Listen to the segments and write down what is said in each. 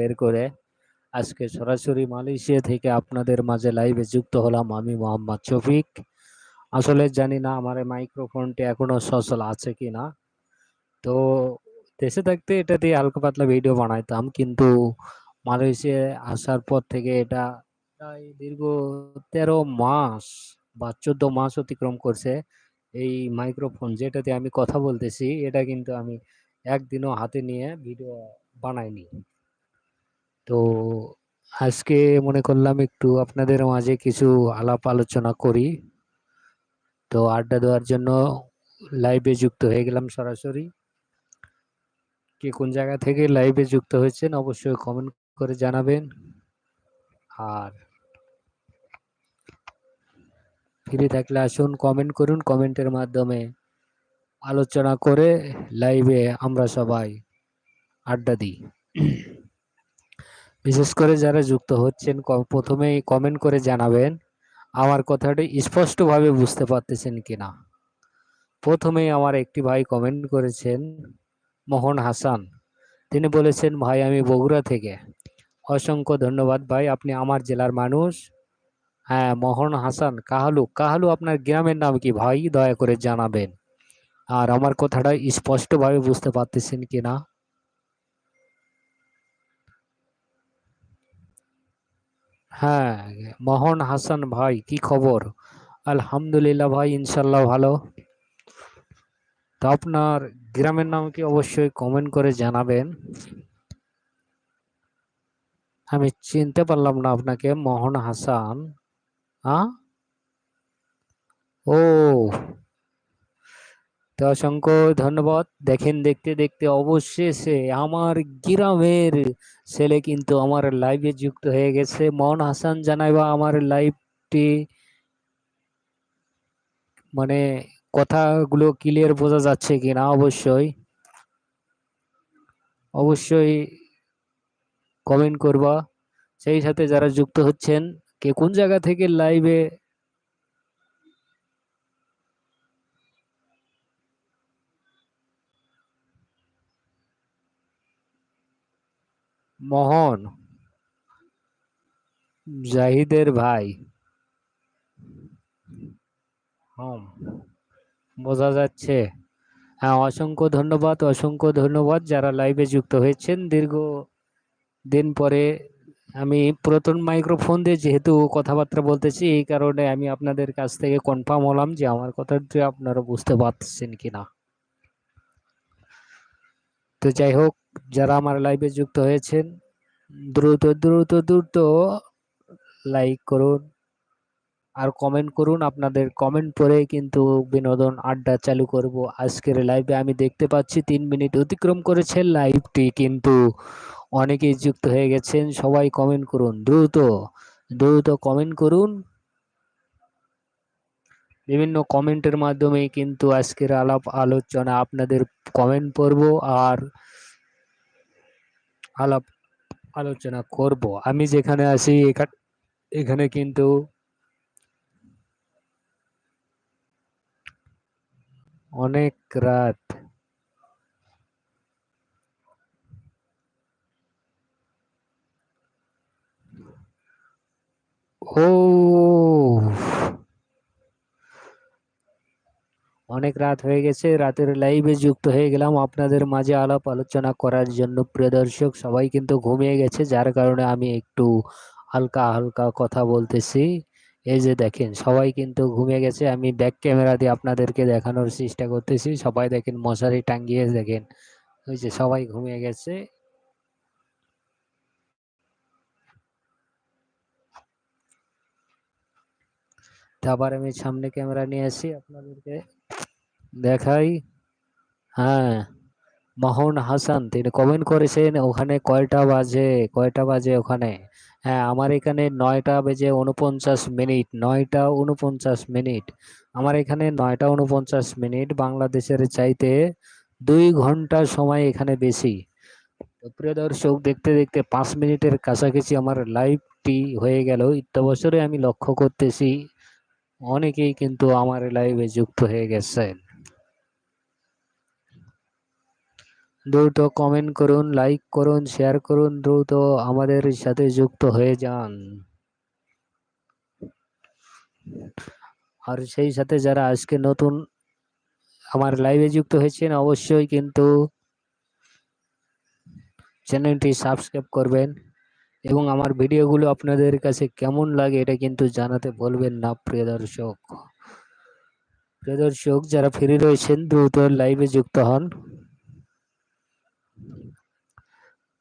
বের করে আজকে সরাসরি মালয়েশিয়া থেকে আপনাদের মাঝে লাইভে যুক্ত হলাম আমি মোহাম্মদ শফিক। আসলে জানি না আমার মাইক্রোফোনটি এখনও সচল আছে কি না তো দেশে থাকতে এটা দিয়ে হালকা পাতলা ভিডিও বানাইতাম, কিন্তু মালয়েশিয়া আসার পর থেকে এটা প্রায় দীর্ঘ তেরো মাস বা চোদ্দ মাস অতিক্রম করছে। এই মাইক্রোফোন যেটাতে আমি কথা বলতেছি, এটা কিন্তু আমি একদিনও হাতে নিয়ে ভিডিও বানাইনি। তো আজকে মনে করলাম একটু আপনাদের মাঝে কিছু আলাপ আলোচনা করি। তো আড্ডা দেওয়ার জন্য লাইভে যুক্ত হয়ে গেলাম সরাসরি। কে কোন জায়গা থেকে লাইভে যুক্ত হয়েছেন অবশ্যই কমেন্ট করে জানাবেন। আর ফ্রি থাকলে আসুন কমেন্ট করুন কমেন্টের মাধ্যমে আলোচনা করে লাইভে আমরা সবাই আড্ডা দিই। বিশেষ করে যারা যুক্ত হচ্ছেন প্রথমেই কমেন্ট করে জানাবেন, আমার কথাটি স্পষ্টভাবে বুঝতে পারতেছেন কিনা। প্রথমেই আমার একটি ভাই কমেন্ট করেছেন, মোহন হাসান। তিনি বলেছেন, ভাই, আমি বগুড়া থেকে। অসংখ্য ধন্যবাদ ভাই, আপনি আমার জেলার মানুষ। হ্যাঁ মোহন হাসান, কাহালু কাহালু আপনার গ্রামের নাম কি ভাই? দয়া করে জানাবেন। আর আমার কথাটা স্পষ্টভাবে বুঝতে পারতেছেন কিনা? হ্যাঁ মোহন হাসান ভাই, কি খবর? আলহামদুলিল্লাহ ভাই ইনশাল্লাহ ভালো। তো আপনার গ্রামের নাম কি অবশ্যই কমেন্ট করে জানাবেন। আমি চিনতে পারলাম না আপনাকে, মোহন হাসান। হ্যাঁ ও তো অসংখ্য ধন্যবাদ। দেখেন, দেখতে দেখতে অবশেষে আমার গ্রামের ছেলে কিন্তু আমার লাইভে যুক্ত হয়ে গেছে। মন হাসান জানাইবা আমার লাইভটি মানে কথাগুলো ক্লিয়ার বোঝা যাচ্ছে কিনা অবশ্যই। অবশ্যই কমেন্ট করবা। সেই সাথে যারা যুক্ত হচ্ছেন, কে কোন জায়গা থেকে লাইভে মোহন, জাহিদের ভাই। হম, বোঝা যাচ্ছে। হ্যাঁ অসংখ্য ধন্যবাদ অসংখ্য ধন্যবাদ যারা লাইভে যুক্ত হয়েছেন। দীর্ঘ দিন পরে আমি পুরাতন মাইক্রোফোন দিয়ে যেহেতু কথাবার্তা বলতেছি, এই কারণে আমি আপনাদের কাছ থেকে কনফার্ম হলাম যে আমার কথাটি আপনারা বুঝতে পারছেন কিনা। তো যাই হোক, যারা আমার লাইভে যুক্ত হয়েছেন, দ্রুত দ্রুত দ্রুত লাইক করুন আর কমেন্ট করুন। আপনাদের কমেন্ট পরে কিন্তু বিনোদন আড্ডা চালু করব। আজকের লাইভে আমি দেখতে পাচ্ছি তিন মিনিট অতিক্রম করেছে লাইভটি কিন্তু অনেকেই যুক্ত হয়ে গেছেন। সবাই কমেন্ট করুন, দ্রুত দ্রুত কমেন্ট করুন। বিভিন্ন কমেন্টের মাধ্যমে কিন্তু আজকের আলাপ আলোচনা আপনাদের কমেন্ট পড়ব আর আলাপ আলোচনা করব। আমি যেখানে আছি এখানে কিন্তু অনেক রাত। ও অনেক রাত হয়ে গেছে, রাতের লাইভে যুক্ত হয়ে গেলাম। আপনাদের মাঝে আলাপ আলোচনা করার জন্য প্রিয় দর্শক, সবাই কিন্তু ঘুমিয়ে গেছে, যার কারণে আমি একটু হালকা হালকা কথা বলতেছি। এই যে দেখেন, সবাই কিন্তু ঘুমিয়ে গেছে। আমি ব্যাক ক্যামেরা দিয়ে আপনাদেরকে দেখানোর চেষ্টা করতেছি। সবাই দেখেন, মশারি টাঙ্গিয়ে দেখেন। ওই যে সবাই ঘুমিয়ে গেছে। আবার আমি সামনে ক্যামেরা নিয়ে আসি আপনাদেরকে। দেখাই। হ্যাঁ মোহন হাসান, তিনি কমেন্ট করেছেন ওখানে কয়টা বাজে কয়টা বাজে ওখানে? হ্যাঁ আমার এখানে নয়টা বেজে উনপঞ্চাশ মিনিট, নয়টা উনপঞ্চাশ মিনিট। আমার এখানে নয়টা উনপঞ্চাশ মিনিট, বাংলাদেশের চাইতে দুই ঘণ্টা সময় এখানে বেশি। প্রিয় দর্শক, দেখতে দেখতে পাঁচ মিনিটের কাছাকাছি আমার লাইভটি হয়ে গেল। ইত্যবসরে আমি লক্ষ্য করতেছি, অনেকেই কিন্তু আমার লাইভে যুক্ত হয়ে গেছেন। দ্রুত কমেন্ট করুন লাইক করুন শেয়ার করুন, দ্রুত আমাদের সাথে যুক্ত হয়ে যান। আর সেই সাথে যারা আজকে নতুন আমার লাইভে যুক্ত হয়েছেন, অবশ্যই কিন্তু চ্যানেলটি সাবস্ক্রাইব করবেন এবং আমার ভিডিওগুলো আপনাদের কাছে কেমন লাগে এটা কিন্তু জানাতে বলবেন না, প্রিয় দর্শক। প্রিয় দর্শক, যারা ফ্রি রয়েছেন, দ্রুত লাইভে যুক্ত হন।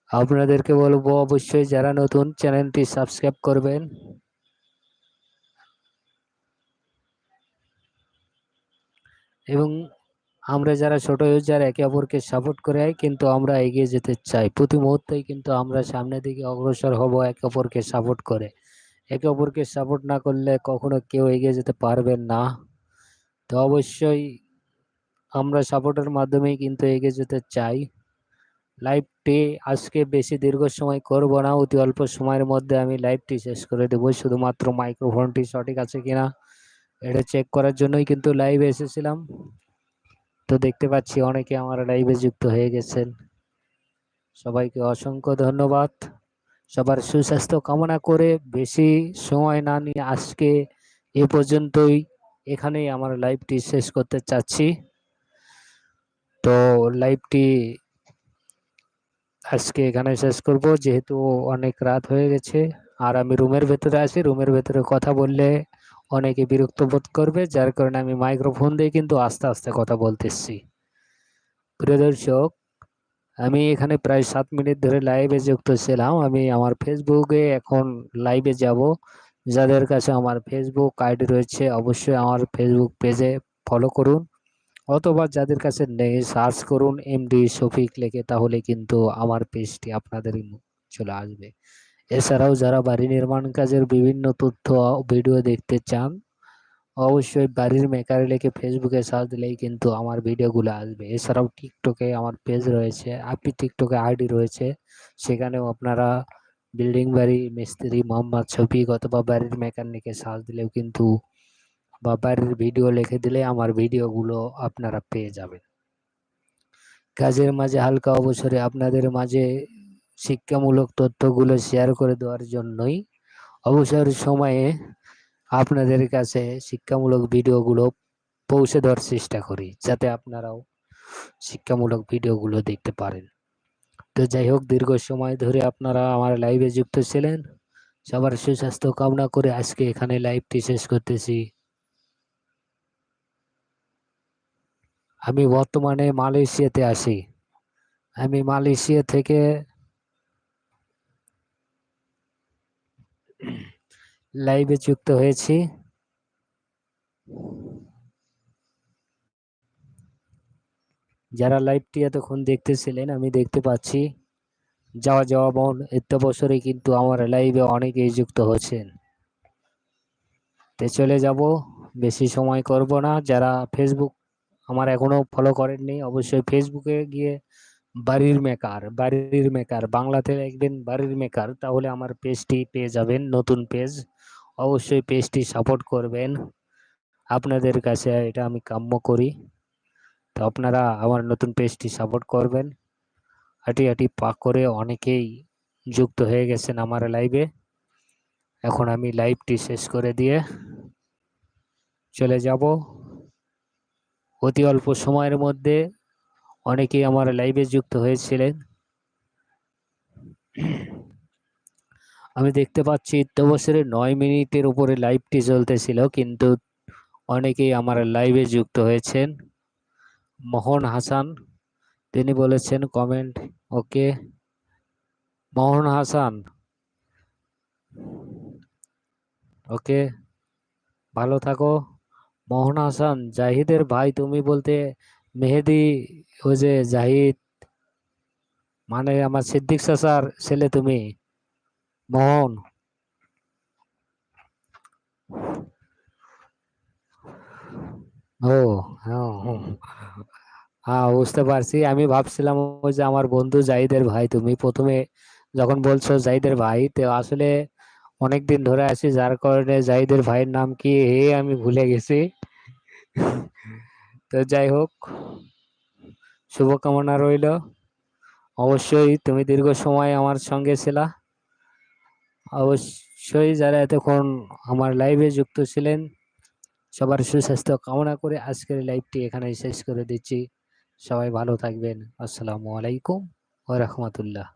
আপনাদেরকে বলব অবশ্যই যারা নতুন চ্যানেলটি সাবস্ক্রাইব করবেন। এবং আমরা যারা ছোট ইউজার একে অপরকে সাপোর্ট করে কিন্তু আমরা এগিয়ে যেতে চাই। প্রতি মুহূর্তেই কিন্তু আমরা সামনের দিকে অগ্রসর হব একে অপরকে সাপোর্ট করে। একে অপরকে সাপোর্ট না করলে কখনো কেউ এগিয়ে যেতে পারবেন না। তো অবশ্যই আমরা সাপোর্টের মাধ্যমেই কিন্তু এগিয়ে যেতে চাই। লাইভটি আজকে বেশি দীর্ঘ সময় করব না, অতি অল্প সময়ের মধ্যে আমি লাইভটি শেষ করে দেব। শুধুমাত্র মাইক্রোফোনটি সঠিক আছে কিনা এটা চেক করার জন্যই কিন্তু লাইভে এসেছিলাম। তো দেখতে পাচ্ছি অনেকে আমার লাইভে যুক্ত হয়ে গেছেন। সবাইকে অসংখ্য ধন্যবাদ। সবার সুস্বাস্থ্য কামনা করে বেশি সময় না নিয়ে আজকে এ পর্যন্তই এখানেই আমার লাইভটি শেষ করতে চাচ্ছি। তো লাইভটি আজকে এখানে শেষ করব। যেহেতু অনেক রাত হয়ে গেছে, আর আমি রুমের ভেতরে আছি। রুমের ভেতরে কথা বললে অনেকে বিরক্ত বোধ করবে, যার কারণে আমি মাইক্রোফোন দিয়ে কিন্তু আস্তে আস্তে কথা বলতেছি। প্রিয় দর্শক, আমি এখানে প্রায় সাত মিনিট ধরে লাইভে যুক্ত ছিলাম। আমি আমার ফেসবুকে এখন লাইভে যাব। যাদের কাছে আমার ফেসবুক আইডি রয়েছে, অবশ্যই আমার ফেসবুক পেজে ফলো করুন। অথবা যাদের কাছে নেই সার্চ করুন এমডি শফিক লেখে, তাহলে কিন্তু আমার পেজটি আপনাদের চলে আসবে। এছাড়াও যারা বাড়ি নির্মাণ কাজের বিভিন্ন তথ্য ভিডিও দেখতে চান, অবশ্যই বাড়ির মেকার লেখে ফেসবুকে সার্চ দিলেই কিন্তু আমার ভিডিওগুলো আসবে। এছাড়াও টিকটকে আমার পেজ রয়েছে, আপনি টিকটকে আইডি রয়েছে, সেখানেও আপনারা বিল্ডিং বাড়ি, মিস্ত্রি, মোহাম্মদ শফিক অথবা বাড়ির মেকানিকে সার্চ দিলেও কিন্তু বা বাড়ির ভিডিও লিখে দিলে আমার ভিডিওগুলো আপনারা পেয়ে যাবেন। কাজের মাঝে হালকা অবসরে আপনাদের মাঝে শিক্ষামূলক তথ্যগুলো শেয়ার করে দেওয়ার জন্যই অবসর সময়ে আপনাদের কাছে শিক্ষামূলক ভিডিওগুলো পৌঁছে দেওয়ার চেষ্টা করি, যাতে আপনারাও শিক্ষামূলক ভিডিওগুলো দেখতে পারেন। তো যাই হোক, দীর্ঘ সময় ধরে আপনারা আমার লাইভে যুক্ত ছিলেন। সবার সুস্বাস্থ্য কামনা করে আজকে এখানে লাইভটি শেষ করতেছি। আমি বর্তমানে মালয়েশিয়াতে আছি। আমি মালয়েশিয়া থেকে লাইভে যুক্ত হয়েছি। যারা লাইভটি এতক্ষণ দেখতেছিলেন, আমি দেখতে পাচ্ছি, যাওয়া যাওয়া এত বছরে কিন্তু আমার লাইভে অনেকেই যুক্ত হচ্ছেন তে চলে যাব, বেশি সময় করব না। যারা ফেসবুক আমার এখনও ফলো করেননি। অবশ্যই ফেসবুকে গিয়ে বাড়ির মেকার বাড়ির মেকার বাংলাতে একদিন বাড়ির মেকার তাহলে আমার পেজটি পেয়ে যাবেন, নতুন পেজ অবশ্যই পেজটি সাপোর্ট করবেন। আপনাদের কাছে এটা আমি কাম্য করি। তো আপনারা আমার নতুন পেজটি সাপোর্ট করবেন। হাঁটি হাঁটি পাক করে অনেকেই যুক্ত হয়ে গেছেন আমার লাইভে এখন আমি লাইভটি শেষ করে দিয়ে চলে যাব। অতি অল্প সময়ের মধ্যে অনেকেই আমার লাইভে যুক্ত হয়েছিলেন। আমি দেখতে পাচ্ছি বছরে নয় মিনিটের উপরে লাইভটি চলতেছিল, কিন্তু অনেকেই আমার লাইভে যুক্ত হয়েছেন। মোহন হাসান, তিনি বলেছেন কমেন্ট ওকে মোহন হাসান ওকে ভালো থাকো। মোহন হাসান, জাহিদের ভাই, তুমি বলতে মেহেদি, ওই যে জাহিদ মানে আমার সিদ্দিক চাচার ছেলে তুমি, মোহন। ও হ্যাঁ। হ্যাঁ বুঝতে পারছি। আমি ভাবছিলাম ওই যে আমার বন্ধু জাহিদের ভাই, তুমি প্রথমে যখন বলছো জাহিদের ভাই, তো আসলে অনেক দিন ধরে আছি, যার কারণে জাহিদের ভাইয়ের নাম কি হে আমি ভুলে গেছি। তো যাই হোক, শুভকামনা রইল। অবশ্যই তুমি দীর্ঘ সময় আমার সঙ্গে ছিলা। অবশ্যই যারা এতক্ষণ আমার লাইভে যুক্ত ছিলেন, সবার সুস্বাস্থ্য কামনা করে আজকের লাইভটি এখানে শেষ করে দিচ্ছি। সবাই ভালো থাকবেন। আসসালামু আলাইকুম ওয়া রাহমাতুল্লাহ।